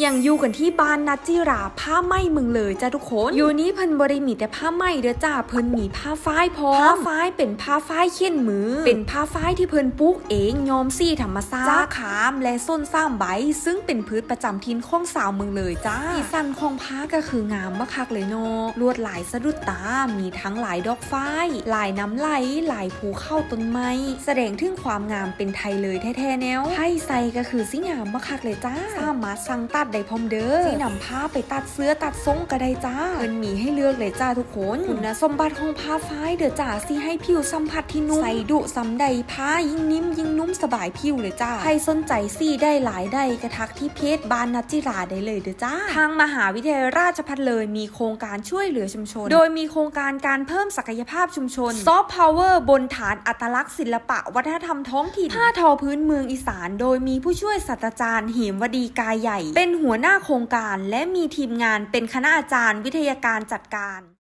อย่างอยู่กันที่บ้านนัดจิราผ้าไหมเมืองเลยจ้าทุกคนอยู่นี้เพิ่นบริมีแต่ผ้าไหมเด้อจ้าเพิ่นมีผ้าฝ้ายพร้อมผ้าฝ้ายเป็นผ้าฝ้ายเขียนมือ เป็นผ้าฝ้ายที่เพิ่นปลูกเองยอมซี่ธรรมชาติจ้าขามและส้นซ้ำใบ ซึ่งเป็นพืชประจำถิ่นของสาวเมืองเลยจ้าสีสันของผ้าก็คืองามมากคักเลยเนาะลวดลายสะดุดตา มีทั้งหลายดอกฝ้ายลายน้ำไหลลายภูเข้าต้นไม้แสดงถึงความงามเป็นไทยเลยแท้ๆแนวไพ่ใส่ก็คือสิงามมากคักเลยจ้าสามารถสั่งตัดได้พร้อมเด้อสินำผ้าไปตัดเสื้อตัดทรงก็ได้จ้าเพิ่นมีให้เลือกเลยจ้าทุกคนคุณสมบัติของผ้าฝ้ายเด้อจ้าสิให้ผิวสัมผัสที่นุ่มใส่ดุซ้ำใดผ้ายิ่งนิ่มยิ่งนุ่มสบายผิวเลยจ้าใครสนใจซี่ได้หลายได้กระทักที่เพจบ้านนัจจิราได้เลยเด้อจ้า ทางมหาวิทยาลัยราชภัฏเลยมีโครงการช่วยเหลือชุมชน โดยมีโครงการการเพิ่มศักยภาพชุมชนซอฟต์พาวเวอร์บนฐานอัตลักษณ์ศิลปะวัฒนธรรมท้องถิ่นผ้าทอพื้นเมืองอีสาน โดยมีผู้ช่วยศาสตราจารย์เหมวดีกายใหญ่ เป็นหัวหน้าโครงการ และมีทีมงานเป็นคณะอาจารย์วิทยาการจัดการ